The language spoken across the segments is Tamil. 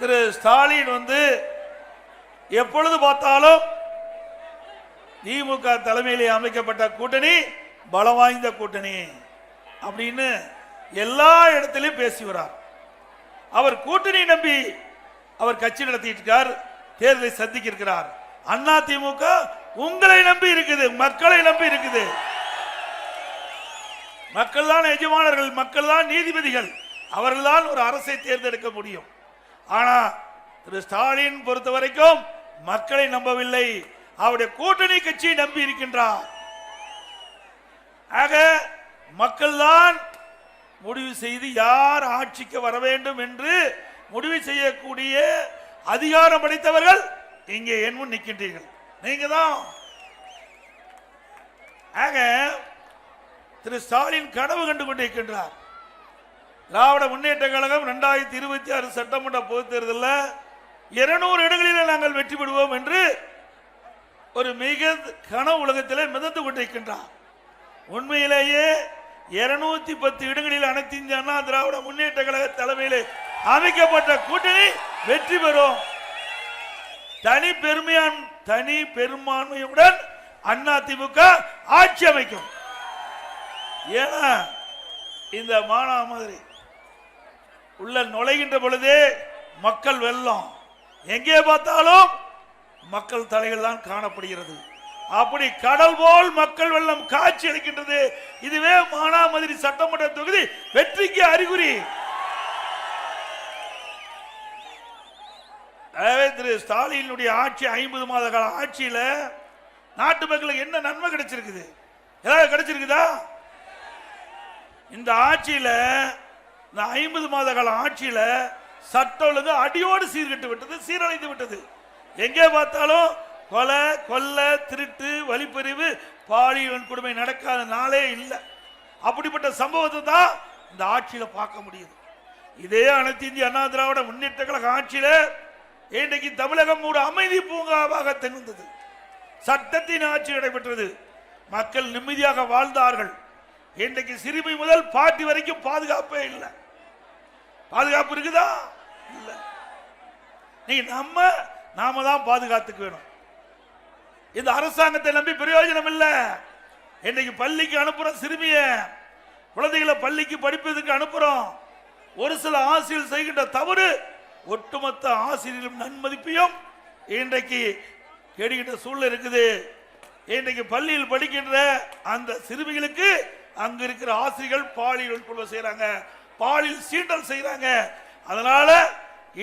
திரு ஸ்டாலின் வந்து எப்பொழுது பார்த்தாலும் திமுக தலைமையிலே அமைக்கப்பட்ட கூட்டணி பலம் வாய்ந்த கூட்டணி அப்படின்னு எல்லா இடத்திலையும் பேசி வரார் அவர் கூட்டணி நம்பி அவர் கட்சி நடத்திட்டு இருக்கார் தேர்தலை சந்திக்க இருக்கிறார். அண்ணா திமுக உங்களை நம்பி இருக்குது மக்களை நம்பி இருக்குது. மக்கள் தான் எஜமானர்கள் மக்கள் தான் நீதிபதிகள். அவர்கள் தான் ஒரு அரசை தேர்ந்தெடுக்க முடியும். ஆனா திரு ஸ்டாலின் பொறுத்த வரைக்கும் மக்களை நம்பவில்லை. அவருடைய கூட்டணி கட்சியை நம்பி இருக்கின்றார். ஆக மக்கள் தான் முடிவு செய்து யார் ஆட்சிக்கு வர வேண்டும் என்று முடிவு செய்யக்கூடிய அதிகாரம் அளித்தவர்கள் இங்கே என் முன் நிற்கின்றீர்கள். நீங்க தான் ஆக திரு ஸ்டாலின் கனவு கண்டு கொண்டிருக்கின்றார் திராவிட முன்னேற்ற கழகம் இரண்டாயிரத்தி இருபத்தி ஆறு சட்டமன்ற பொதுத் தேர்தலில் இருநூறு இடங்களில் நாங்கள் வெற்றி பெறுவோம் என்று ஒரு மிக கன உலகத்திலே மிதந்து கொண்டிருக்கின்றார். உண்மையிலேயே இருநூத்தி பத்து இடங்களில் அனைத்து அண்ணா திராவிட முன்னேற்ற கழக தலைமையிலே அமைக்கப்பட்ட கூட்டணி வெற்றி பெறும். தனி பெருமையான் தனி பெரும்பான்மையுடன் அண்ணா திமுக ஆட்சி அமைக்கும். ஏன்னா இந்த மானாமதுரை உள்ள நுழைகின்ற பொழுதே மக்கள் வெள்ளம். எங்கே பார்த்தாலும் மக்கள் தலைகள் தான் காணப்படுகிறது. அப்படி கடல் போல் மக்கள் வெள்ளம் காட்சி அளிக்கின்றது. இதுவே மானாமதுரை சட்டமன்ற தொகுதி வெற்றிக்கு அறிகுறி. திரு ஸ்டாலினுடைய ஆட்சி ஐம்பது மாத கால ஆட்சியில நாட்டு மக்களுக்கு என்ன நன்மை கிடைச்சிருக்குது? ஏதாவது கிடைச்சிருக்குதா? இந்த ஆட்சியில இந்த ஐம்பது மாத கால ஆட்சியில சட்டம் ஒழுங்கு அடியோடு சீர்கட்டு விட்டது சீரழிந்து விட்டது. எங்கே பார்த்தாலும் கொலை கொல்ல திருட்டு வழிப்பறிவு பாலியல் வன்கொடுமை நடக்காத நாளே இல்லை. அப்படிப்பட்ட சம்பவத்தை தான் இந்த ஆட்சியில பார்க்க முடியுது. இதே அனைத்து இந்திய அண்ணா திராவிட முன்னேற்ற கழக ஆட்சியில இன்றைக்கு தமிழகம் ஒரு அமைதி பூங்காவாக திகழ்ந்தது. சட்டத்தின் ஆட்சி நடைபெற்றது. மக்கள் நிம்மதியாக வாழ்ந்தார்கள். இன்றைக்கு சிறுமி முதல் பாட்டி வரைக்கும் பாதுகாப்பே இல்லை. பாதுகாப்பு இருக்குதா? இல்ல. நீ நம்ம நாம தான் பாதுகாத்துக்க வேணும். இந்த அரசாங்கத்தை நம்பி பிரயோஜனம் இல்ல. இன்னைக்கு பள்ளிக்கு அனுப்புறோம் சிறுமிய. குழந்தைகளை பள்ளிக்கு படிப்பதற்கு அனுப்புறோம். ஒரு சில ஆசிரியர் செய்கின்ற தவறு ஒட்டுமொத்த ஆசிரியரும் நன்மதிப்பையும் இன்றைக்கு கெடுகின்ற சூழ்நிலை இருக்குது. இன்றைக்கு பள்ளியில் படிக்கின்ற அந்த சிறுமிகளுக்கு அங்கு இருக்கிற ஆசிரியர்கள் பாலியல் வன்புணர்வு செய்யறாங்க பாலியல் சீண்டல் செய்யறாங்க அதனால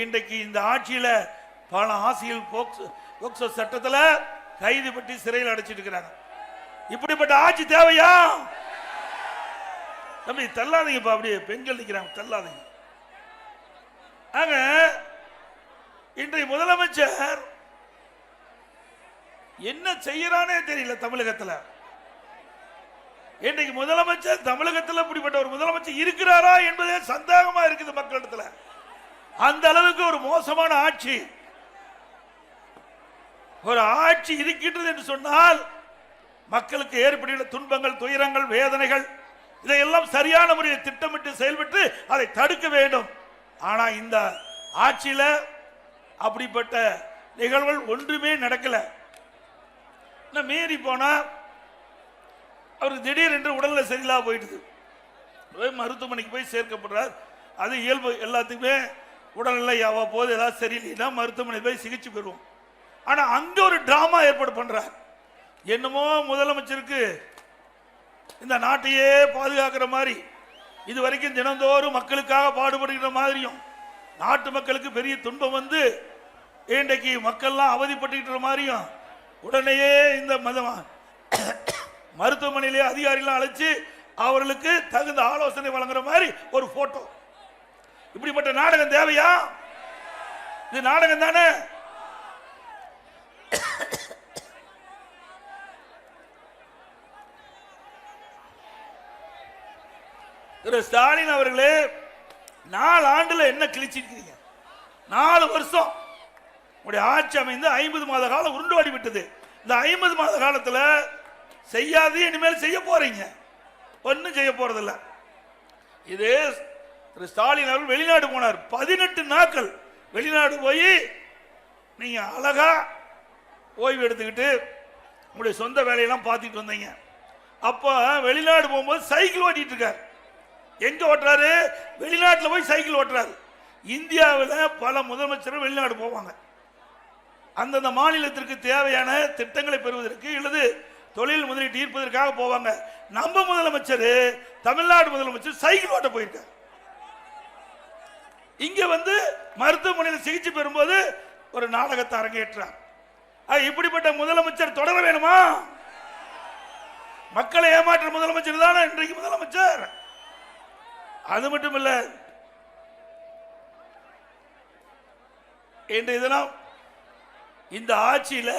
இன்றைக்கு இந்த ஆட்சியில பல ஆசிரியர் போக்சோ போக்சோ சட்டத்துல கைது பற்றி சிறையில் அடைச்சிட்டு இருக்கிறாங்க. இப்படிப்பட்ட ஆட்சி தேவையா? தம்பி தள்ளாதீங்கப்பா அப்படியே பெண்கள் நிற்கிறாங்க தள்ளாதீங்க. ஆக இன்றைய முதலமைச்சர் என்ன செய்யறானே தெரியல தமிழகத்துல. இன்றைக்கு முதலமைச்சர் தமிழகத்தில் இப்படிப்பட்ட இருக்கிறாரா என்பதே சந்தேகமா இருக்குது மக்களிடத்துல. அந்த அளவுக்கு ஒரு மோசமான ஆட்சி. ஒரு ஆட்சி இருக்கின்றது என்று சொன்னால் மக்களுக்கு ஏற்படுகிற துன்பங்கள் துயரங்கள் வேதனைகள் இதையெல்லாம் சரியான முறையில் திட்டமிட்டு செயல்பட்டு அதை தடுக்க வேண்டும். ஆனா இந்த ஆட்சியில அப்படிப்பட்ட நிகழ்வுகள் ஒன்றுமே நடக்கல. மீறி போனா அவருக்கு திடீரென்று உடல்ல சரியில்லா போயிடுது. மருத்துவமனைக்கு போய் சேர்க்கப்படுறார். அது இயல்பு எல்லாத்துக்குமே உடல்நிலை அவ்வப்போது ஏதாவது சரியில்லைன்னா மருத்துவமனை போய் சிகிச்சை பெறுவோம். ஆனால் அங்கே ஒரு டிராமா ஏற்பாடு பண்ணுறார் என்னமோ முதலமைச்சருக்கு இந்த நாட்டையே பாதுகாக்கிற மாதிரி இது வரைக்கும் தினந்தோறும் மக்களுக்காக பாடுபடுகிற மாதிரியும் நாட்டு மக்களுக்கு பெரிய துன்பம் வந்து இன்றைக்கு மக்கள்லாம் அவதிப்பட்டுக்கிற மாதிரியும் உடனேயே இந்த மத மருத்துவமனையிலே அதிகாரிலாம் அழைச்சி அவர்களுக்கு தகுந்த ஆலோசனை வழங்குற மாதிரி ஒரு போட்டோ இப்படிப்பட்ட நாடகம் தேவையா? இது நாடகம் தானே? திரு ஸ்டாலின் அவர்களே நாலு ஆண்டுல என்ன கிழிச்சிருக்கிறீங்க? நாலு வருஷம். உங்களுடைய ஆட்சி அமைந்து ஐம்பது மாத காலம் உருண்டு விட்டது. இந்த ஐம்பது மாத காலத்துல செய்யாது இனிமேல் செய்ய போறீங்க. ஒன்றும் செய்ய போறதில்ல. இது திரு ஸ்டாலின் அவர்கள் வெளிநாடு போனார். பதினெட்டு நாட்கள் வெளிநாடு போய் நீங்க அழகா ஓய்வு எடுத்துக்கிட்டு உங்களுடைய சொந்த வேலையெல்லாம் பார்த்துட்டு வந்தீங்க. அப்போ வெளிநாடு போகும்போது சைக்கிள் ஓட்டிட்டு இருக்காரு. எங்க ஓட்டுறாரு? வெளிநாட்டில் போய் சைக்கிள் ஓட்டுறாரு. இந்தியாவில் பல முதலமைச்சர்கள் வெளிநாடு போவாங்க. அந்தந்த மாநிலத்திற்கு தேவையான திட்டங்களை பெறுவதற்கு அல்லது தொழில் முதலீட்டு ஈர்ப்பதற்காக போவாங்க. நம்ம முதலமைச்சர் தமிழ்நாடு முதலமைச்சர் சைக்கிள் ஓட்ட போயிருக்கார். இங்க வந்து மருத்துவமனையில் சிகிச்சை பெறும்போது ஒரு நாடகத்தை அரங்கேற்றார். இப்படிப்பட்ட முதலமைச்சர் தொடர வேணுமா? மக்களை ஏமாற்ற முதலமைச்சர் தானே இன்றைக்கு முதலமைச்சர்? அது மட்டும் இல்ல இன்றைய இதெல்லாம் இந்த ஆட்சியில்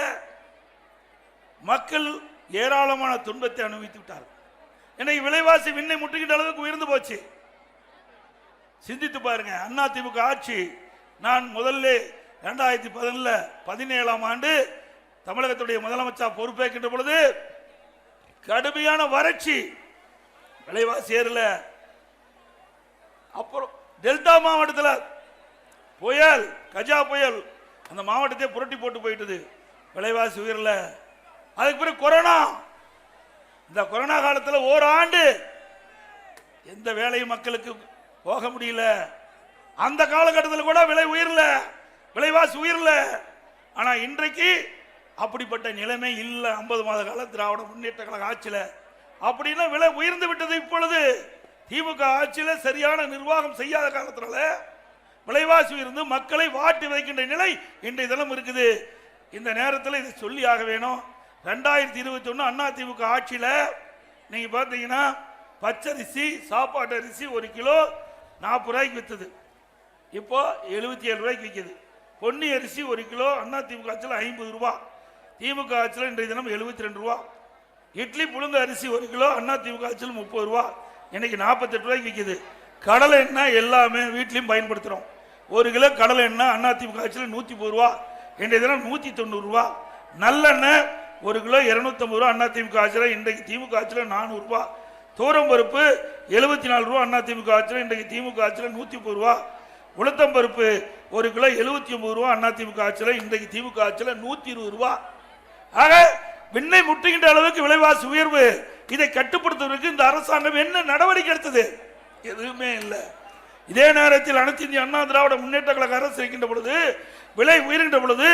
மக்கள் ஏராளமான துன்பத்தை அனுபவித்து விட்டார்கள் இன்னைக்கு விலைவாசி விண்ணை முட்டுகின்ற அளவுக்கு உயர்ந்து போச்சு. சிந்தித்து பாருங்க அண்ணா திமுக ஆட்சி நான் முதல்ல ரெண்டாயிரத்தி பதினில் பதினேழாம் ஆண்டு தமிழகத்துடைய முதலமைச்சர் பொறுப்பேற்கின்ற பொழுது கடுமையான வறட்சி விலைவாசி ஏறல. அப்புறம் டெல்டா மாவட்டத்தில் புயல் கஜா புயல் அந்த மாவட்டத்தை புரட்டி போட்டு போயிட்டது. விலைவாசி உயரல. அதுக்கு பிறகு கொரோனா. இந்த கொரோனா காலத்தில் ஓராண்டு எந்த வேலையும் மக்களுக்கு போக முடியல. அந்த காலகட்டத்தில் கூட விலை உயரல. விலைவாசி உயரல. ஆனா இன்றைக்கு அப்படிப்பட்ட நிலைமை இல்லை. ஐம்பது மாத கால திராவிட முன்னேற்ற கழக ஆட்சியில். அப்படின்னா விலை உயர்ந்து விட்டது இப்பொழுது. திமுக ஆட்சியில் சரியான நிர்வாகம் செய்யாத காலத்தினால விலைவாசி உயர்ந்து மக்களை வாட்டி வைக்கின்ற நிலை இன்றைய தினம் இருக்குது. இந்த நேரத்தில் இதை சொல்லி ஆக வேணும். ரெண்டாயிரத்தி இருபத்தி ஒன்று அண்ணா திமுக ஆட்சியில் நீங்க பார்த்தீங்கன்னா பச்சரிசி சாப்பாட்டு அரிசி ஒரு கிலோ நாற்பது ரூபாய்க்கு விற்றுது இப்போ எழுபத்தி ஏழு ரூபாய்க்கு விற்கிது பொன்னி அரிசி ஒரு கிலோ அண்ணா திமுக ஆட்சியில் ஐம்பது ரூபா. திமுக ஆட்சியில் இன்றைய தினம் எழுபத்தி ரெண்டு ரூபா. இட்லி புழுங்க அரிசி ஒரு கிலோ அண்ணா திமுக ஆட்சியில் முப்பது ரூபா. இன்னைக்கு நாற்பத்தெட்டு ரூபாய்க்கு விற்கிது கடலை எண்ணெய் எல்லாமே வீட்லையும் பயன்படுத்துகிறோம் ஒரு கிலோ கடலை எண்ணெய் அண்ணா திமுக ஆட்சியில் நூற்றி பத்து ரூபா. இன்றைய தினம் நூற்றி தொண்ணூறுரூவா நல்லெண்ணெய் ஒரு கிலோ இரநூத்தம்பது ரூபா அண்ணா திமுக ஆட்சியில் இன்றைக்கு திமுக ஆட்சியில் நானூறுரூவா தூரம் பருப்பு எழுபத்தி நாலு ரூபா அண்ணா திமுக ஆட்சியில் இன்றைக்கு திமுக ஆட்சியில் நூற்றி முப்பது ரூபா. உளுத்தம் பருப்பு ஒரு கிலோ எழுபத்தி ஒன்பது ரூபா அண்ணா திமுக ஆட்சியில் இன்றைக்கு திமுக ஆட்சியில் நூற்றி இருபது ரூபா. ஆக விண்ணை முட்டுகின்ற அளவுக்கு விலைவாசி உயர்வு. இதை கட்டுப்படுத்துவதற்கு இந்த அரசாங்கம் என்ன நடவடிக்கை எடுத்தது? எதுவுமே இல்லை. இதே நேரத்தில் அனைத்து இந்திய அண்ணா திராவிட முன்னேற்ற கழக அரசு இருக்கின்ற பொழுது விலை உயர்கின்ற பொழுது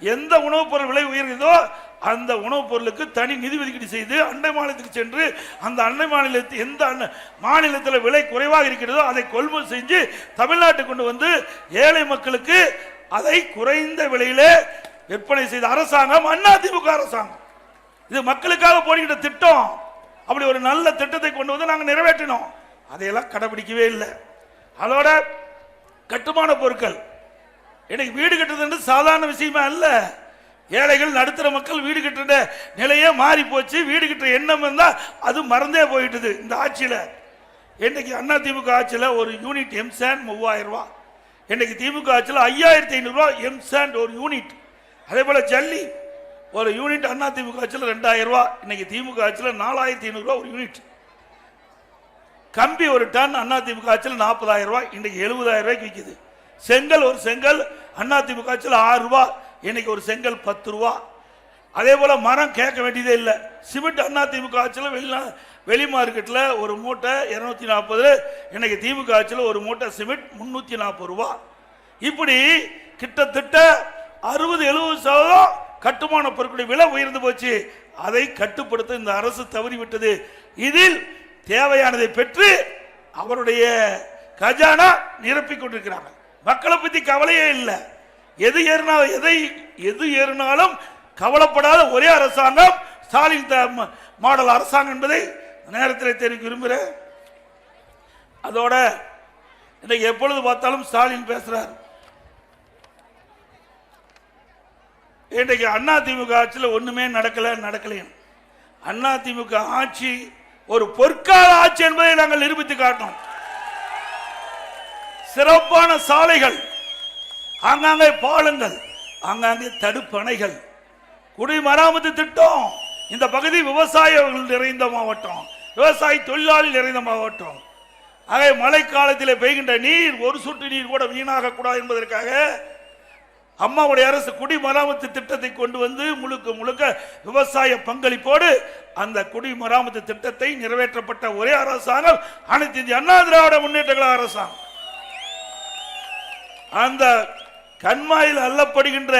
எந்த உணவுப் பொருள் விலை உயர்கிறதோ அந்த உணவுப் பொருளுக்கு தனி நிதி ஒதுக்கீடு செய்து அண்டை மாநிலத்துக்கு சென்று அந்த அண்டை மாநிலத்தில் எந்த மாநிலத்தில் விலை குறைவாக இருக்கிறதோ அதை கொள்முதல் செஞ்சு தமிழ்நாட்டுக்கு கொண்டு வந்து ஏழை மக்களுக்கு அதை குறைந்த விலையிலே விற்பனை செய்த அரசாங்கம் அண்ணா அரசாங்கம். இது மக்களுக்காக போடுகின்ற திட்டம். அப்படி ஒரு நல்ல திட்டத்தை கொண்டு வந்து நாங்கள் நிறைவேற்றினோம். அதையெல்லாம் கடைபிடிக்கவே இல்லை. அதோட கட்டுமான பொருட்கள். இன்னைக்கு வீடு கட்டுறது சாதாரண விஷயமா அல்ல. ஏழைகள் நடுத்தர மக்கள் வீடு கட்டுற நிலையே மாறி போச்சு. வீடு கட்டுற எண்ணம் இருந்தால் அது மறந்தே போயிட்டுது இந்த ஆட்சியில். இன்னைக்கு அண்ணா திமுக ஆட்சியில் ஒரு யூனிட் எம் சாண்ட் மூவாயிரம் ரூபா இன்னைக்கு திமுக ஆட்சியில் ஐயாயிரத்தி ஐநூறுரூவா எம் சாண்ட் ஒரு யூனிட். அதே போல் ஜல்லி ஒரு யூனிட் அண்ணா திமுக ஆட்சியில் ரெண்டாயிரம் ரூபா இன்னைக்கு திமுக ஆட்சியில் நாலாயிரத்தி ஐநூறுரூவா ஒரு யூனிட். கம்பி ஒரு டன் அண்ணா திமுக ஆட்சியில் நாற்பதாயிரம் ரூபாய் இன்னைக்கு எழுபதாயிரம் ரூபாய்க்கு விற்கிது செங்கல் ஒரு செங்கல் அண்ணா திமுக ஆட்சியில் ஆறு ரூபா இன்னைக்கு ஒரு செங்கல் பத்து ரூபா. அதே போல் மரம் கேட்க வேண்டியதே இல்லை. சிமெண்ட் அண்ணா திமுக ஆட்சியில் வெளிநா வெளி மார்க்கெட்டில் ஒரு மூட்டை இரநூத்தி நாற்பது இன்னைக்கு திமுக ஆட்சியில் ஒரு மூட்டை சிமெண்ட் முந்நூற்றி நாற்பது ரூபா. இப்படி கிட்டத்தட்ட அறுபது எழுபது சதவீதம் கட்டுமான பொருட்களுடைய விலை உயர்ந்து போச்சு. அதை கட்டுப்படுத்த இந்த அரசு தவறிவிட்டது. இதில் தேவையானதை பெற்று அவருடைய கஜானா நிரப்பிக் கொண்டிருக்கிறாங்க மக்களை பத்தி கவலையே இல்லை. எது ஏறினா எதை எது ஏறினாலும் கவலைப்படாத ஒரே அரசாங்கம் ஸ்டாலின் மாடல் அரசாங்கம் என்பதை நேரத்தில் தெரிவிக்க விரும்புகிறேன். அதோட இன்னைக்கு எப்பொழுது பார்த்தாலும் ஸ்டாலின் பேசுறார். இன்றைக்கு அண்ணா திமுக ஆட்சியில் ஒன்றுமே நடக்கல நடக்கலையும் அண்ணா திமுக ஆட்சி ஒரு பொற்கால ஆட்சி என்பதை நாங்கள் நிரூபித்து காட்டோம் சிறப்பான சாலைகள் ஆங்காங்கே பாலங்கள் ஆங்காங்கே தடுப்பணைகள் குடிமராமத்து திட்டம் இந்த பகுதி விவசாயிகள் நிறைந்த மாவட்டம் விவசாய தொழிலாளி நிறைந்த மாவட்டம். ஆகவே மழைக்காலத்தில் பெய்கின்ற நீர் ஒரு சொட்டு நீர் கூட வீணாக கூடாது என்பதற்காக அம்மாவுடைய அரசு குடிமராமத்து திட்டத்தை கொண்டு வந்து முழுக்க முழுக்க விவசாய பங்களிப்போடு அந்த குடிமராமத்து திட்டத்தை நிறைவேற்றப்பட்ட ஒரே அரசாங்கம் அனைத்து இந்திய அண்ணா திராவிட முன்னேற்ற கழக அரசாங்கம். அந்த கண்மாயில் அல்லப்படுகின்ற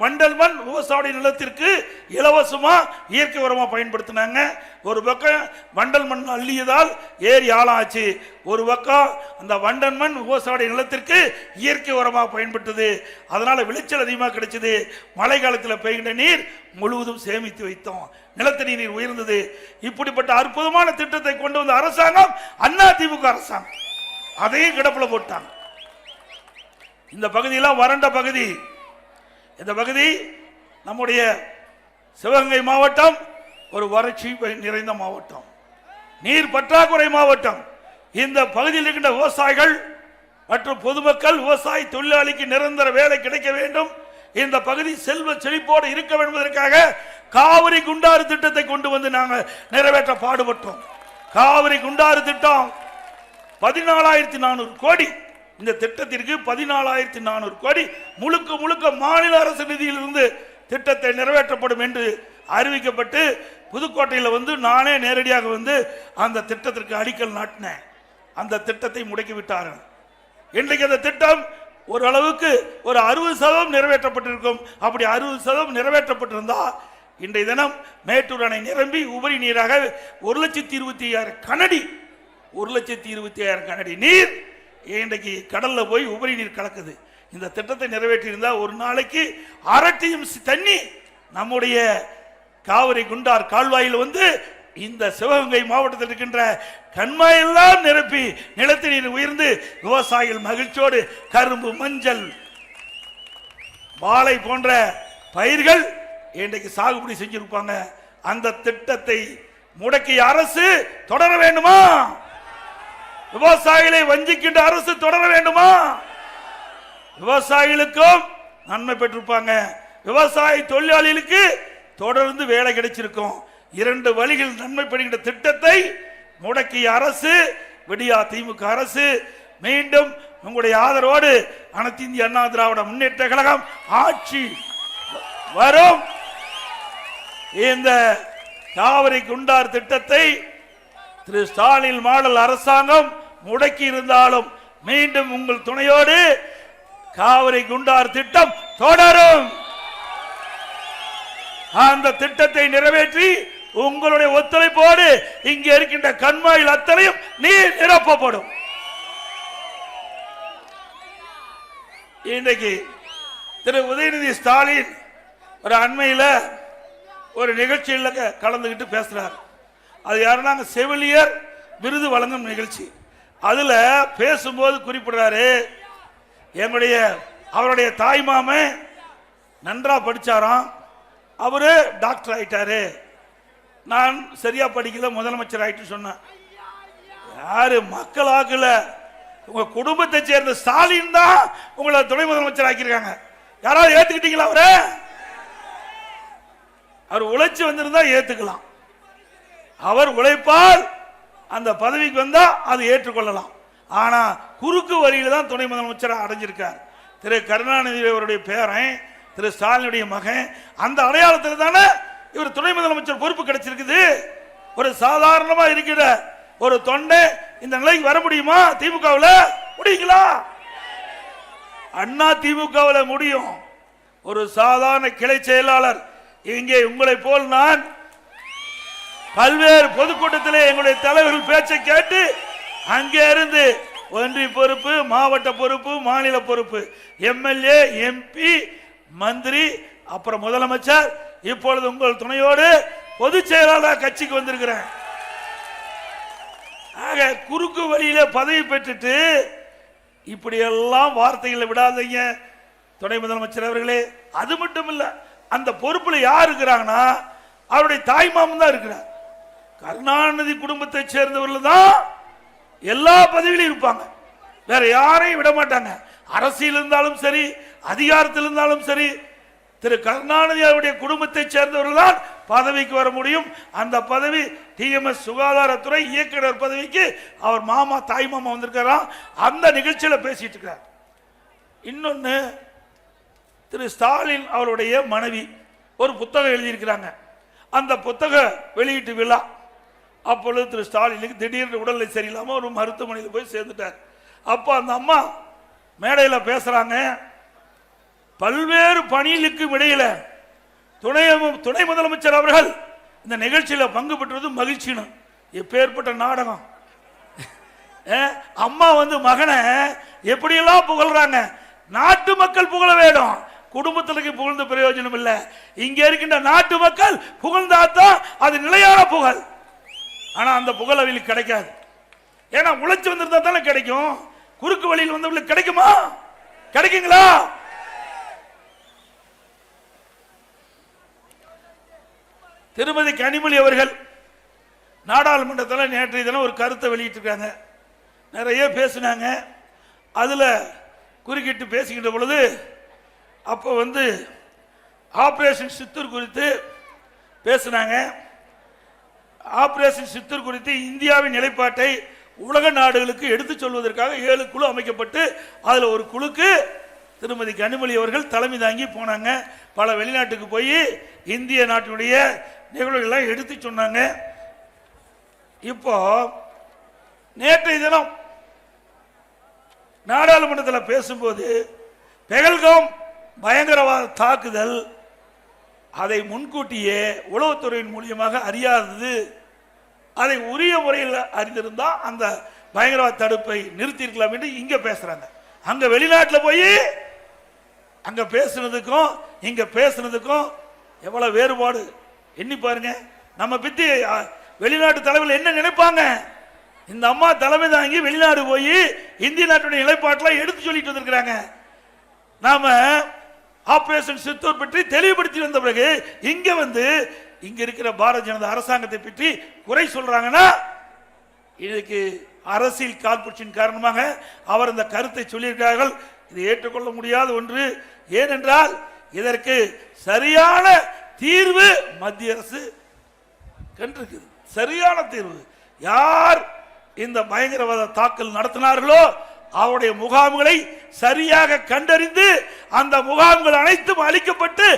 வண்டல் மண் விவசாய நிலத்திற்கு இலவசமா இயற்கை உரமா பயன்படுத்தினாங்க. ஒரு பக்கம் வண்டல் மண் அள்ளியதால் ஏரி ஆளாச்சு. ஒரு பக்கம் அந்த வண்டல் மண் விவசாய நிலத்திற்கு இயற்கை உரமாக பயன்பட்டது. அதனால விளைச்சல் அதிகமாக கிடைச்சது. மழை காலத்தில் பெய்கின்ற நீர் முழுவதும் சேமித்து வைத்தோம். நிலத்தடி நீர் உயர்ந்தது. இப்படிப்பட்ட அற்புதமான திட்டத்தை கொண்டு வந்த அரசாங்கம் அண்ணா திமுக அரசாங்கம். அதையும் கிடப்பில் போட்டாங்க. இந்த பகுதியெல்லாம் வறண்ட பகுதி. இந்த பகுதி நம்முடைய சிவகங்கை மாவட்டம் ஒரு வறட்சி நிறைந்த மாவட்டம். நீர் பற்றாக்குறை மாவட்டம். இந்த பகுதியில் இருக்கின்ற விவசாயிகள் மற்றும் பொதுமக்கள் விவசாய தொழிலாளிக்கு நிரந்தர வேலை கிடைக்க வேண்டும். இந்த பகுதி செல்வ செழிப்போடு இருக்க வேண்டும் என்பதற்காக காவிரி குண்டாறு திட்டத்தை கொண்டு வந்து நாங்கள் நிறைவேற்ற பாடுபட்டோம். காவிரி குண்டாறு திட்டம் பதினாலாயிரத்தி நானூறு கோடி இந்த திட்டத்திற்கு பதினாலாயிரத்தி நானூறு கோடி முழுக்க முழுக்க மாநில அரசு நிதியிலிருந்து திட்டத்தை நிறைவேற்றப்படும் என்று அறிவிக்கப்பட்டு புதுக்கோட்டையில் வந்து நானே நேரடியாக வந்து அந்த திட்டத்திற்கு அடிக்கல் நாட்டினேன். அந்த திட்டத்தை முடக்கி விட்டார்கள். இன்றைக்கு அந்த திட்டம் ஓரளவுக்கு ஒரு அறுபது சதவீதம் நிறைவேற்றப்பட்டிருக்கும். அப்படி அறுபது சதவீதம் நிறைவேற்றப்பட்டிருந்தால் இன்றைய தினம் மேட்டூர் அணை நிரம்பி உபரி நீராக ஒரு லட்சத்தி இருபத்தி ஐயாயிரம் கனடி ஒரு லட்சத்தி இருபத்தி ஐயாயிரம் கனடி நீர் இன்றைக்கு கடல்ல போய் உபரி நீர் கலக்குது. இந்த திட்டத்தை நிறைவேற்றியிருந்தால் ஒரு நாளைக்கு அரை தண்ணி நம்முடைய காவிரி குண்டார் கால்வாயில் வந்து இந்த சிவகங்கை மாவட்டத்தில் இருக்கின்ற கண்மாயெல்லாம் நிரப்பி நிலத்தடி நீர் உயர்ந்து விவசாயிகள் மகிழ்ச்சியோடு கரும்பு மஞ்சள் வாழை போன்ற பயிர்கள் இன்றைக்கு சாகுபடி செஞ்சிருப்பாங்க. அந்த திட்டத்தை முடக்கிய அரசு தொடர வேண்டுமா? விவசாயிகளை வஞ்சிக்கின்ற அரசு தொடர வேண்டுமா? விவசாயிகளுக்கும் நன்மை பெற்றிருப்பாங்க. விவசாய தொழிலாளிகளுக்கு தொடர்ந்து வேலை கிடைச்சிருக்கும். இரண்டு வழிகள் நன்மை பெறுகின்ற திட்டத்தை முடக்கிய அரசு விடியா திமுக அரசு மீண்டும் உங்களுடைய ஆதரவோடு அனைத்து இந்திய அண்ணா திராவிட முன்னேற்ற கழகம் ஆட்சி வரும். இந்த காவிரி குண்டார் திட்டத்தை திரு ஸ்டாலின் மாடல் அரசாங்கம் முடக்கி இருந்தாலும் மீண்டும் உங்கள் துணையோடு காவிரி குண்டார் திட்டம் தொடரும். அந்த திட்டத்தை நிறைவேற்றி உங்களுடைய ஒத்துழைப்போடு இங்கே இருக்கின்ற கண்மாயில் அத்தனையும் நீர் நிரப்பப்படும். இன்றைக்கு திரு உதயநிதி ஸ்டாலின் ஒரு அண்மையில் ஒரு நிகழ்ச்சியில் கலந்துக்கிட்டு பேசுறார். அது யாருன்னா செவிலியர் விருது வழங்கும் நிகழ்ச்சி. அதுல பேசும்போது குறிப்பிடுறாரு என்னுடைய அவருடைய தாய் மாமன் நன்றா படிச்சாராம். அவரு டாக்டர் ஆயிட்டாரு. நான் சரியா படிக்கல முதலமைச்சர் ஆயிட்டு சொன்னேன். யாரு மக்கள் ஆகல உங்க குடும்பத்தை சேர்ந்த ஸ்டாலின் தான் உங்களை துணை முதலமைச்சர் ஆக்கியிருக்காங்க. யாராவது ஏத்துக்கிட்டீங்களா அவரை? அவர் உழைச்சி வந்திருந்தா ஏத்துக்கலாம். அவர் உழைப்பால் அந்த பதவிக்கு வந்தா அது ஏற்றுக்கொள்ளலாம். ஆனா குறுக்கு வழியில தான் துணை முதலமைச்சர் அடைஞ்சிருக்கார். திரு கருணாநிதி அவருடைய பேரன் திரு ஸ்டாலினுடைய மகன் அந்த அடையாளத்தில் தானே இவர் துணை முதலமைச்சர் பொறுப்பு கிடைச்சிருக்குது. ஒரு சாதாரணமா இருக்கிற ஒரு தொண்டை இந்த நிலைக்கு வர முடியுமா? திமுகவில் முடியுங்களா? அண்ணா திமுகவில் முடியும். ஒரு சாதாரண கிளை செயலாளர் இங்கே உங்களை போல் நான் பல்வேறு பொதுக்கூட்டத்திலே எங்களுடைய தலைவர்கள் பேச்சை கேட்டு அங்கே இருந்து ஒன்றிய பொறுப்பு மாவட்ட பொறுப்பு மாநில பொறுப்பு எம்எல்ஏ எம்பி மந்திரி அப்புறம் முதலமைச்சர் இப்பொழுது உங்கள் துணையோடு பொதுச் செயலாளர் கட்சிக்கு வந்திருக்கிறேன். ஆக குறுக்கு வழியில பதவி பெற்றுட்டு இப்படியெல்லாம் வார்த்தைகளை விடாதீங்க துணை முதலமைச்சர் அவர்களே. அது மட்டும் இல்லை அந்த பொறுப்பில் யார் இருக்கிறாங்கன்னா அவருடைய தாய்மாமன் தான் இருக்கிறார். கருணாநிதி குடும்பத்தை சேர்ந்தவர்கள் தான் எல்லா பதவியிலும் இருப்பாங்க. வேற யாரையும் விட மாட்டாங்க. அரசியல் இருந்தாலும் சரி அதிகாரத்தில் இருந்தாலும் சரி திரு கருணாநிதி அவருடைய குடும்பத்தை சேர்ந்தவர்கள் தான் பதவிக்கு வர முடியும். அந்த பதவி டிஎம்எஸ் சுகாதாரத்துறை இயக்குனர் பதவிக்கு அவர் மாமா தாய் மாமா வந்திருக்காராம் அந்த நிகழ்ச்சியில் பேசிட்டு இருக்கார். இன்னொன்று திரு ஸ்டாலின் அவருடைய மனைவி ஒரு புத்தகம் எழுதியிருக்கிறாங்க. அந்த புத்தக வெளியீட்டு விழா. அப்பொழுது திரு ஸ்டாலினுக்கு திடீர்னு உடல்நிலை சரியில்லாமல் ஒரு மருத்துவமனையில் போய் சேர்ந்துட்டார். அப்போ அந்த அம்மா மேடையில் பேசுகிறாங்க பல்வேறு பணிகளுக்கும் இடையில் துணை துணை முதலமைச்சர் அவர்கள் இந்த நிகழ்ச்சியில் பங்கு பெற்றது மகிழ்ச்சினும் எப்பேற்பட்ட நாடகம். அம்மா வந்து மகனை எப்படியெல்லாம் புகழ்றாங்க? நாட்டு மக்கள் புகழ வேண்டும். குடும்பத்திற்கு புகழ்ந்த பிரயோஜனம் இல்லை. இங்கே இருக்கின்ற நாட்டு மக்கள் புகழ்ந்தாதான் அது நிலையான புகழ். ஆனா அந்த புகழ் அவளுக்கு கிடைக்காது. ஏன்னா உழைச்சு வந்திருந்தா தானே கிடைக்கும். குறுக்கு வழியில் வந்தவங்களுக்கு கிடைக்குமா? கிடைக்குங்களா? திருமதி கனிமொழி அவர்கள் நாடாளுமன்றத்தில் நேற்றைய தினம் ஒரு கருத்தை வெளியிட்டிருக்காங்க. நிறைய பேசினாங்க. அதில் குறுக்கிட்டு பேசுகின்ற பொழுது அப்போ வந்து ஆப்ரேஷன் சித்தூர் குறித்து பேசினாங்க. ஆபரேஷன் சித்தூர் குறித்து இந்தியாவின் நிலைப்பாட்டை உலக நாடுகளுக்கு எடுத்துச் சொல்வதற்காக ஏழு குழு அமைக்கப்பட்டு அதில் ஒரு குழுக்கு திருமதி கனிமொழி அவர்கள் தலைமை தாங்கி போனாங்க. பல வெளிநாட்டுக்கு போய் இந்திய நாட்டினுடைய நிகழ்வுகள்லாம் எடுத்து சொன்னாங்க. இப்போ நேற்றைய தினம் நாடாளுமன்றத்தில் பேசும்போது பெகல்காம் பயங்கரவாத தாக்குதல் அதை முன்கூட்டியே உளவுத்துறையின் மூலியமாக அறியாதது அதை உரிய முறையில் அறிந்திருந்தால் அந்த பயங்கரவாத தடுப்பை நிறுத்தியிருக்கலாம் என்று இங்க பேசுறாங்க. அங்க வெளிநாட்டில் போய் அங்க பேசுனதுக்கும் இங்க பேசுனதுக்கும் எவ்வளவு வேறுபாடு? எண்ணி பாருங்க. நம்ம பித்தி வெளிநாட்டு தலைவர்கள் என்ன நினைப்பாங்க? இந்த அம்மா தலைமை தாங்கி வெளிநாடு போய் இந்திய நாட்டுடைய நிலைப்பாட்டெல்லாம் எடுத்து சொல்லிட்டு வந்திருக்கிறாங்க. நாம ஆபரேஷன் சித்தூர் பற்றி தெளிவுபடுத்தி வந்த பிறகு இங்க வந்து இங்க இருக்கிற பாரதிய ஜனதா அரசாங்கத்தை பற்றி குறை சொல்றாங்கன்னா இதுக்கு அரசியல் காழ்ப்புச்சின் காரணமாக அவர் இந்த கருத்தை சொல்லியிருக்கிறார்கள். இது ஏற்றுக்கொள்ள முடியாத ஒன்று. ஏனென்றால் இதற்கு சரியான தீர்வு மத்திய அரசு கண்டிருக்குது. சரியான தீர்வு. யார் இந்த பயங்கரவாத தாக்கல் நடத்தினார்களோ அவருடைய முகாம்களை சரியாக கண்டறிந்து அந்த முகாம்கள் அனைத்தும் அழிக்கப்பட்டு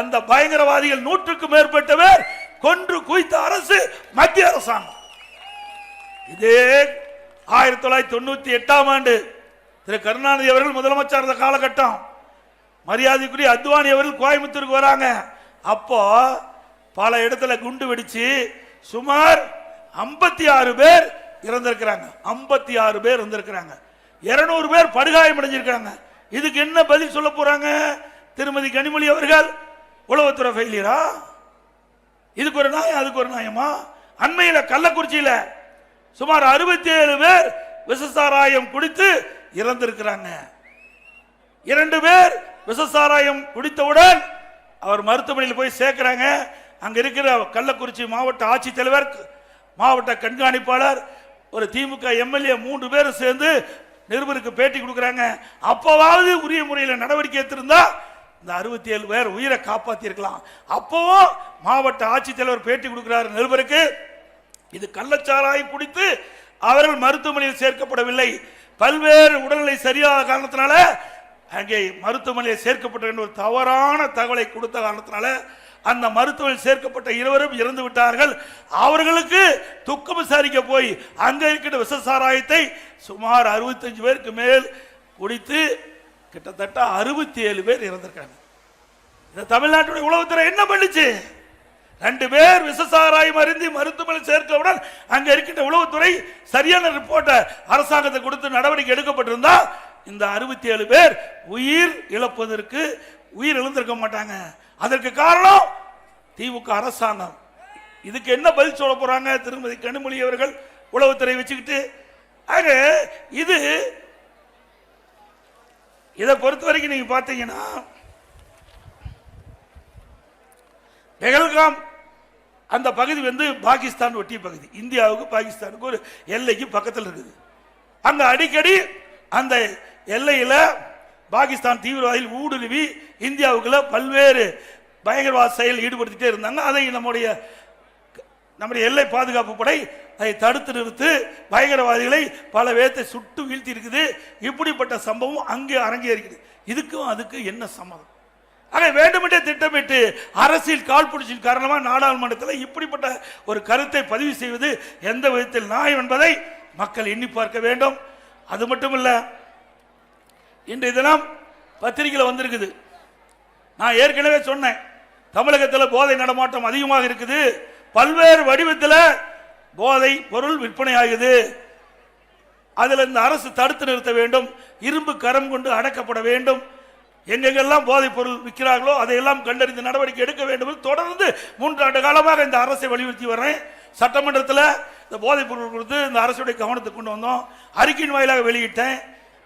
அந்த பயங்கரவாதிகள் நூற்றுக்கும் மேற்பட்டவர் கொன்று குவித்த அரசு மத்திய அரசாங்கம். இதே ஆயிரத்தி தொள்ளாயிரத்தி தொண்ணூத்தி எட்டாம் ஆண்டு திரு கருணாநிதி அவர்கள் முதலமைச்சர் இருந்த காலகட்டம். மரியாதைக்குரிய அத்வானி அவர்கள் கோயம்புத்தூருக்கு வராங்க. அப்போ பல இடத்துல குண்டு வெடிச்சு சுமார் 56 ஆறு பேர் இறந்திருக்கிறாங்க. 56 ஆறு பேர் இருந்திருக்கிறாங்க 200 பேர் படுகாயம் அடைஞ்சிருக்காங்க இதுக்கு என்ன பதில் சொல்ல போறாங்க? திருமதி கனிமொழி அவர்கள் உளவுத்துறை ஃபெயிலியரா? இதுக்கு ஒரு நியாயம் அதுக்கு ஒரு நியாயமா? அண்மையில் கள்ளக்குறிச்சியில் சுமார் 67 பேர் விசசாராயம் குடித்து இறந்திருக்கிறாங்க. இரண்டு பேர் விசசாராயம் குடித்தவுடன் அவர் மருத்துவமனையில் போய் சேர்க்கிறாங்க. அங்கே இருக்கிற கள்ளக்குறிச்சி மாவட்ட ஆட்சித்தலைவர் மாவட்ட கண்காணிப்பாளர் ஒரு திமுக எம்எல்ஏ மூன்று பேரும் சேர்ந்து நிருபருக்கு பேட்டி கொடுக்குறாங்க. அப்போவாவது உரிய முறையில் நடவடிக்கை எடுத்திருந்தா இந்த அறுபத்தி ஏழு பேர் உயிரை காப்பாற்றியிருக்கலாம் அப்போவும் மாவட்ட ஆட்சித்தலைவர் பேட்டி கொடுக்குறாரு நிருபருக்கு. இது கள்ளச்சாராய் குடித்து அவர்கள் மருத்துவமனையில் சேர்க்கப்படவில்லை. பல்வேறு உடல்நிலை சரியாத காரணத்தினால அங்கே மருத்துவமனையில் சேர்க்கப்பட்ட என்ற ஒரு தவறான தகவலை கொடுத்த காரணத்தினால அந்த மருத்துவமனையில் சேர்க்கப்பட்ட இருவரும் இறந்து விட்டார்கள். அவர்களுக்கு துக்கம் விசாரிக்க போய் அங்க இருக்கின்ற விஷசாராயத்தை சுமார் 65 பேருக்கு மேல் குடித்து கிட்டத்தட்ட அறுபத்தி ஏழு பேர் இறந்திருக்காங்க இந்த தமிழ்நாட்டுடைய உளவுத்துறை என்ன பண்ணுச்சு? ரெண்டு பேர் விசசாராயம் அருந்தி மருத்துவமனை சேர்க்கவுடன் அங்க இருக்கின்ற உளவுத்துறை சரியான ரிப்போர்ட்டை அரசாங்கத்தை கொடுத்து நடவடிக்கை எடுக்கப்பட்டிருந்தா இந்த அறுபத்தி ஏழு பேர் உயிர் இழப்பதற்கு உயிர் இழந்திருக்க மாட்டாங்க. அதற்கு காரணம் திமுக அரசாங்கம். இதுக்கு என்ன பதில் சொல்ல போறாங்க? திருமதி கனிமொழி அவர்கள் உளவுத்துறை வச்சுக்கிட்டு. ஆக இது இதை பொறுத்த வரைக்கும் நீங்க பார்த்தீங்கன்னா பெகல்காம் அந்த பகுதி வந்து பாகிஸ்தான் ஒட்டிய பகுதி. இந்தியாவுக்கு பாகிஸ்தானுக்கு ஒரு எல்லைக்கு பக்கத்தில் இருக்குது. அங்க அடிக்கடி அந்த எல்லையில் பாகிஸ்தான் தீவிரவாதிகள் ஊடுருவி இந்தியாவுக்குள்ள பல்வேறு பயங்கரவாத செயல் ஈடுபடுத்திட்டே இருந்தாங்க. அதை நம்முடைய நம்முடைய எல்லை பாதுகாப்பு படை அதை தடுத்து நிறுத்து பயங்கரவாதிகளை பல பேர்த்தை சுட்டு வீழ்த்தி இருக்குது. இப்படிப்பட்ட சம்பவம் அங்கே அரங்கேறிக்குது இதுக்கும் அதுக்கு என்ன சம்மதம்? ஆக வேண்டுமென்றே திட்டமிட்டு அரசியல் காழ்ப்புணர்ச்சியின் காரணமாக நாடாளுமன்றத்தில் இப்படிப்பட்ட ஒரு கருத்தை பதிவு செய்வது எந்த விதத்தில் நியாயம் என்பதை மக்கள் எண்ணி பார்க்க வேண்டும். அது மட்டுமல்ல இன்று தினம் பத்திரிகையில் வந்திருக்குது. நான் ஏற்கனவே சொன்னேன் தமிழகத்தில் போதை நடமாட்டம் அதிகமாக இருக்குது. பல்வேறு வடிவத்தில் போதை பொருள் விற்பனை ஆகுது. அதில் இந்த அரசு தடுத்து நிறுத்த வேண்டும் இரும்பு கரம் கொண்டு அடக்கப்பட வேண்டும். எங்கெங்கெல்லாம் போதைப் பொருள் விற்கிறார்களோ அதையெல்லாம் கண்டறிந்து நடவடிக்கை எடுக்க வேண்டும் தொடர்ந்து மூன்றாண்டு காலமாக இந்த அரசை வலியுறுத்தி வர்றேன். சட்டமன்றத்தில் இந்த போதைப் பொருள் கொடுத்து இந்த அரசுடைய கவனத்துக்கு கொண்டு வந்தோம். அறிக்கையின் வாயிலாக வெளியிட்டேன்.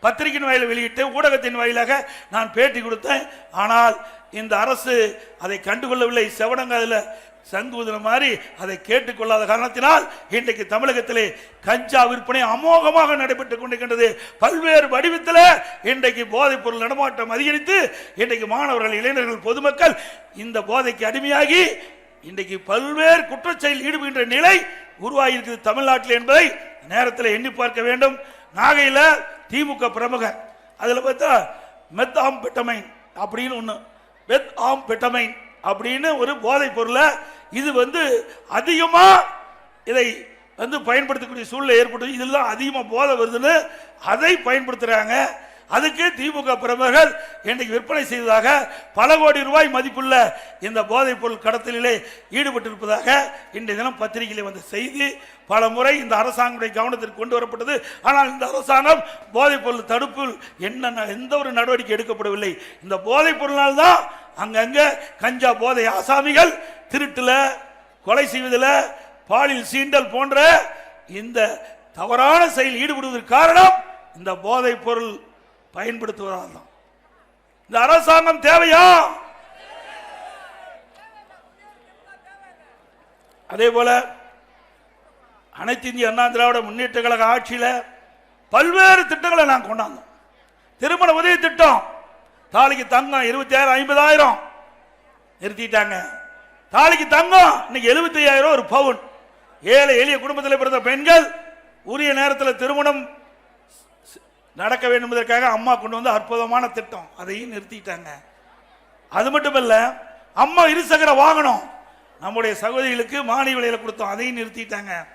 பத்திரிகையின் வாயில் வெளியிட்டு ஊடகத்தின் வாயிலாக நான் பேட்டி கொடுத்தேன். ஆனால் இந்த அரசு அதை கண்டுகொள்ளவில்லை. செவடங்காதில் சங்குதுன மாதிரி அதை கேட்டுக்கொள்ளாத காரணத்தினால் இன்றைக்கு தமிழகத்திலே கஞ்சா விற்பனை அமோகமாக நடைபெற்றுக் கொண்டிருக்கின்றது. பல்வேறு வடிவத்தில் இன்றைக்கு போதைப் பொருள் நடமாட்டம் அதிகரித்து இன்றைக்கு மாணவர்கள் இளைஞர்கள் பொதுமக்கள் இந்த போதைக்கு அடிமையாகி இன்றைக்கு பல்வேறு குற்றச்செயல் ஈடுபடுகின்ற நிலை உருவாகியிருக்கிறது தமிழ்நாட்டில் என்பதை நேரத்தில் எண்ணி பார்க்க வேண்டும். நாகையில் திமுக பிரமுகர். அதில் பார்த்தா மெத்தாம்பெட்டமைன் அப்படின்னு ஒன்று மெத் ஆம் பெட்டமைன் அப்படின்னு ஒரு போதைப் பொருளை இது வந்து அதிகமாக இதை வந்து பயன்படுத்தக்கூடிய சூழ்நிலை ஏற்பட்டு இதெல்லாம் அதிகமாக போதை வருதுன்னு அதை பயன்படுத்துகிறாங்க அதுக்கு திமுக பிரமுகர்கள் இன்றைக்கு விற்பனை செய்ததாக பல கோடி ரூபாய் மதிப்புள்ள இந்த போதைப் பொருள் கடத்தலிலே ஈடுபட்டிருப்பதாக இன்றைய தினம் பத்திரிகையில் வந்த செய்தி. பல முறை இந்த அரசாங்கத்துடைய கவனத்திற்கு கொண்டு வரப்பட்டது. ஆனால் இந்த அரசாங்கம் போதைப் பொருள் தடுப்பில் என்ன எந்த ஒரு நடவடிக்கை எடுக்கப்படவில்லை. இந்த போதைப் பொருளால் தான் அங்கங்கே கஞ்சா போதை ஆசாமிகள் திருட்டில் கொலை செய்வதில் பாலியல் சீண்டல் போன்ற இந்த தவறான செயல் ஈடுபடுவதற்கு காரணம் இந்த போதைப் பொருள் பயன்படுத்துவதால் தான் இந்த அரசாங்கம் தேவையா? அதே போல அனைத்து இந்திய அண்ணா திராவிட முன்னேற்ற கழக ஆட்சியில் பல்வேறு திட்டங்களை நான் கொண்டாந்தோம். திருமண உதவி திட்டம் தாலிக்கு தங்கம் இருபத்தி ஆயிரம் ஐம்பதாயிரம் நிறுத்திட்டாங்க. தாலிக்கு தங்கம் இன்னைக்கு எழுபத்தி ஐயாயிரம் ஒரு பவுன். ஏழை எளிய குடும்பத்தில் பிறந்த பெண்கள் உரிய நேரத்தில் திருமணம் நடக்க வேண்டும் அம்மா கொண்டு வந்த அற்புதமான திட்டம். அதையும் நிறுத்திட்டாங்க. அது மட்டும் இல்ல அம்மா இருசக்கர வாகனம் நம்முடைய சகோதரிகளுக்கு மானிய விலையில கொடுத்தோம். அதையும் நிறுத்திட்டாங்க.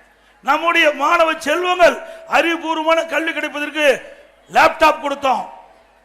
நம்முடைய மாணவ செல்வங்கள் அறிவுபூர்வமான கல்வி கிடைப்பதற்கு லேப்டாப் கொடுத்தோம்.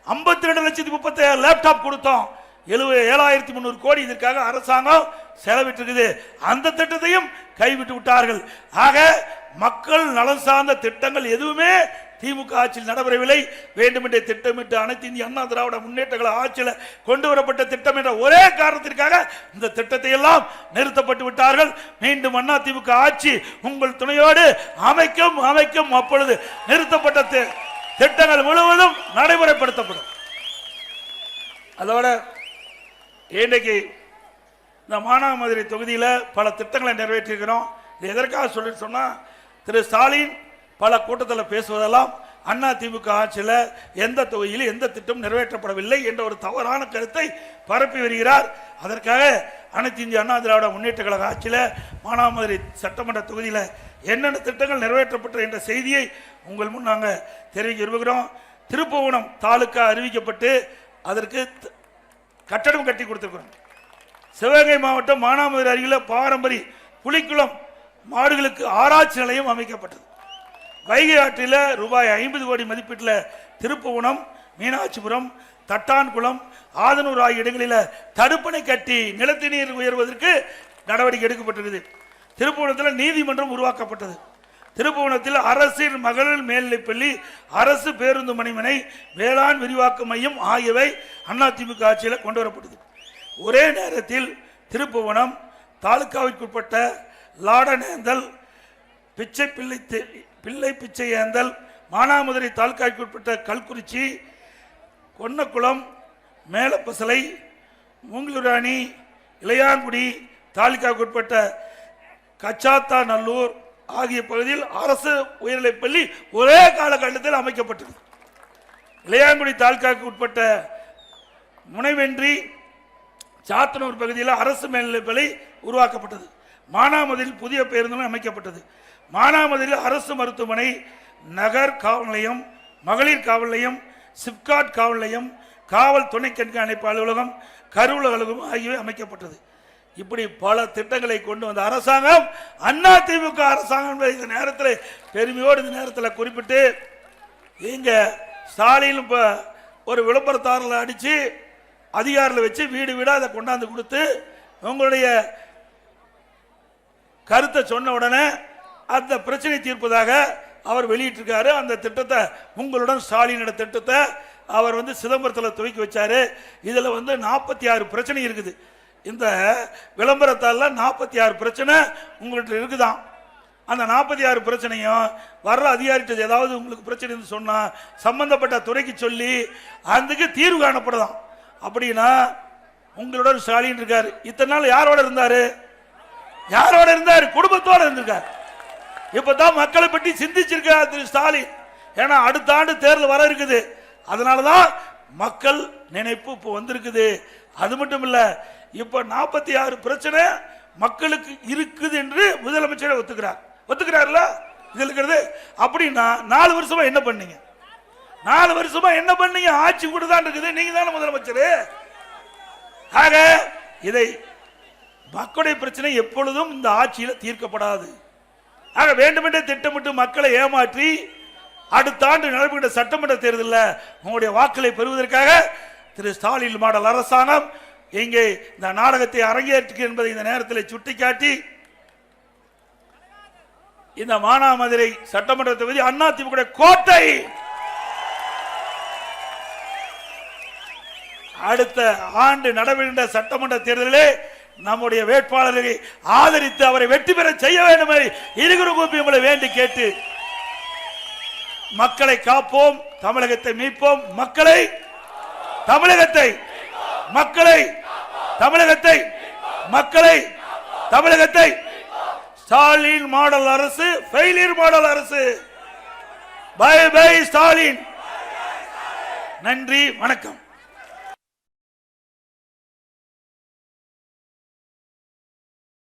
ஐம்பத்தி ரெண்டு லட்சத்தி முப்பத்தாயிரம் லேப்டாப் கொடுத்தோம். எழுபது ஏழாயிரத்தி முந்நூறு கோடி இதற்காக அரசாங்கம் செலவிட்டிருக்குது. அந்த திட்டத்தையும் கைவிட்டு விட்டார்கள். ஆக மக்கள் நலன் சார்ந்த திட்டங்கள் எதுவுமே திமுக ஆட்சியில் நடைபெறவில்லை. வேண்டுமென்றே திட்டமிட்டு அனைத்து இந்திய அண்ணா திராவிட முன்னேற்றங்கள் ஆட்சியில் கொண்டு வரப்பட்ட திட்டம் என்ற ஒரே காரணத்திற்காக இந்த திட்டத்தை எல்லாம் நிறுத்தப்பட்டு விட்டார்கள். மீண்டும் அண்ணா திமுக ஆட்சி உங்கள் துணையோடு அமைக்கும் அமைக்கும் அப்பொழுது நிறுத்தப்பட்ட தி- திட்டங்கள் முழுவதும் நடைமுறைப்படுத்தப்படும். அதோட இன்றைக்கு இந்த மானாமதுரை தொகுதியில் பல திட்டங்களை நிறைவேற்றியிருக்கிறோம். இது எதற்காக சொல்லி சொன்னால் திரு ஸ்டாலின் பல கூட்டத்தில் பேசுவதெல்லாம் அண்ணா திமுக ஆட்சியில் எந்த தொகுதியிலும் எந்த திட்டம் நிறைவேற்றப்படவில்லை என்ற ஒரு தவறான கருத்தை பரப்பி வருகிறார். அதற்காக அனைத்து இந்திய அண்ணா திராவிட முன்னேற்ற கழக ஆட்சியில் மானாமதுரை சட்டமன்ற தொகுதியில் என்னென்ன திட்டங்கள் நிறைவேற்றப்பட்ட என்ற செய்தியை உங்கள் முன் நாங்கள் தெரிவிக்க விரும்புகிறோம். திருப்புவனம் தாலுக்கா அறிவிக்கப்பட்டு அதற்கு த- கட்டடம் கட்டி கொடுத்துருக்கிறோம். சிவகங்கை மாவட்டம் மானாமதுரை அருகில் பாரம்பரிய புலிக்குளம் மாடுகளுக்கு ஆராய்ச்சி நிலையம் அமைக்கப்பட்டது. வைகை ஆற்றில் ரூபாய் ஐம்பது கோடி மதிப்பீட்டில் திருப்புவனம் மீனாட்சிபுரம் தட்டான்குளம் ஆதனூர் ஆகிய இடங்களில் தடுப்பணை கட்டி நிலத்தி நீர் உயர்வதற்கு நடவடிக்கை எடுக்கப்பட்டிருக்குது. திருப்புவனத்தில் நீதிமன்றம் உருவாக்கப்பட்டது. திருப்புவனத்தில் அரசின் மகளிர் மேல்நிலைப்பள்ளி அரசு பேருந்து மணிமனை வேளாண் விரிவாக்க மையம் ஆகியவை அதிமுக ஆட்சியில் கொண்டு வரப்பட்டது. ஒரே நேரத்தில் திருப்புவனம் தாலுகாவிற்குட்பட்ட லாடநேந்தல் பிச்சைப்பிள்ளை பிள்ளை பிச்சை ஏந்தல் மானாமதுரை தாலுகாவிற்குட்பட்ட கல்குறிச்சி கொன்னக்குளம் மேலப்பசலை மூங்கிலுராணி இளையான்குடி தாலுகாவுக்குட்பட்ட கச்சாத்தா நல்லூர் ஆகிய பகுதியில் அரசு உயர்நிலைப் பள்ளி ஒரே காலகட்டத்தில் அமைக்கப்பட்டது இளையான்குடி தாலுக்காவுக்கு உட்பட்ட முனைவென்றி சாத்தனூர் பகுதியில் அரசு மேல்நிலைப்பள்ளி உருவாக்கப்பட்டது. மானாமதுரையில் புதிய பேருந்துகள் அமைக்கப்பட்டது. மானாமதுரையில் அரசு மருத்துவமனை நகர் காவல் நிலையம் மகளிர் காவல் நிலையம் சிப்காட் காவல் நிலையம் காவல் துணை கண்காணிப்பு அலுவலகம் கருவூல அலுவலகம் ஆகியவை அமைக்கப்பட்டது. இப்படி பல திட்டங்களை கொண்டு வந்த அரசாங்கம் அண்ணா திமுக அரசாங்கம் இந்த நேரத்தில் பெருமையோடு இந்த நேரத்தில் குறிப்பிட்டு இங்கே ஸ்டாலின் இப்போ ஒரு விளம்பரத்தாரில் அடித்து அதிகாரில் வச்சு வீடு வீடாக அதை கொண்டாந்து கொடுத்து உங்களுடைய கருத்தை சொன்ன உடனே அந்த பிரச்சனை தீர்ப்பதாக அவர் வெளியிட்டிருக்காரு. அந்த திட்டத்தை உங்களுடன் ஸ்டாலினோட திட்டத்தை அவர் வந்து சிதம்பரத்தில் துவக்கி வச்சாரு. இதில் வந்து நாற்பத்தி ஆறு பிரச்சனை இருக்குது. இந்த விளம்பரத்தால் நாற்பத்தி ஆறு பிரச்சனை உங்கள்கிட்ட இருக்குதான். அந்த நாற்பத்தி ஆறு பிரச்சனையும் வர்ற அதிகாரிகிட்ட ஏதாவது உங்களுக்கு பிரச்சனைன்னு சொன்னால் சம்பந்தப்பட்ட துறைக்கு சொல்லி அதுக்கு தீர்வு காணப்படுதான் அப்படின்னா உங்களுடன் ஸ்டாலின் இருக்கார். இத்தனை நாள் யாரோட இருந்தார்? யாரோட இருந்தார்? குடும்பத்தோடு இருந்திருக்கார். இப்பதான் மக்களை பற்றி சிந்திச்சிருக்கிறார் திரு ஸ்டாலின். ஏன்னா அடுத்த ஆண்டு தேர்தல் வர இருக்குது. அதனாலதான் மக்கள் நினைப்பு இப்போ வந்திருக்குது. அது மட்டும் இல்ல இப்ப நாற்பத்தி ஆறு பிரச்சனை மக்களுக்கு இருக்குது என்று முதலமைச்சரை ஒத்துக்கிறார். ஒத்துக்கிறார்ல? இது இருக்கிறது. அப்படின்னா நாலு வருஷமா என்ன பண்ணீங்க? நாலு வருஷமா என்ன பண்ணீங்க? ஆட்சி கூட தான் இருக்குது. நீங்க தானே முதலமைச்சர். ஆக இதை மக்களுடைய பிரச்சனை எப்பொழுதும் இந்த ஆட்சியில் தீர்க்கப்படாது. ஆக வேண்டுமென்றே திட்டமிட்டு மக்களை ஏமாற்றி அடுத்த ஆண்டு நடைபெற்ற சட்டமன்ற தேர்தலில் உங்களுடைய வாக்களை பெறுவதற்காக திரு ஸ்டாலின் மாடல் அரசாங்கம் இங்கே இந்த நாடகத்தை அரங்கேற்று என்பதை இந்த நேரத்தில் சுட்டிக்காட்டி இந்த மானாமதுரை சட்டமன்ற தொகுதி அண்ணா திமுக கோட்டை அடுத்த ஆண்டு நடைபெறுகின்ற சட்டமன்ற தேர்தலிலே நம்முடைய வேட்பாளரை ஆதரித்து அவரை வெற்றி பெற செய்ய வேண்டும் இருகுரு இருகுறு கூப்பி உங்களை வேண்டி கேட்டு மக்களை காப்போம் தமிழகத்தை மீட்போம். மக்களை தமிழகத்தை மக்களை தமிழகத்தை மக்களை தமிழகத்தை. ஸ்டாலின் மாடல் அரசு ஃபெயிலியர் மாடல் அரசு. Bye bye Stalin. நன்றி வணக்கம்.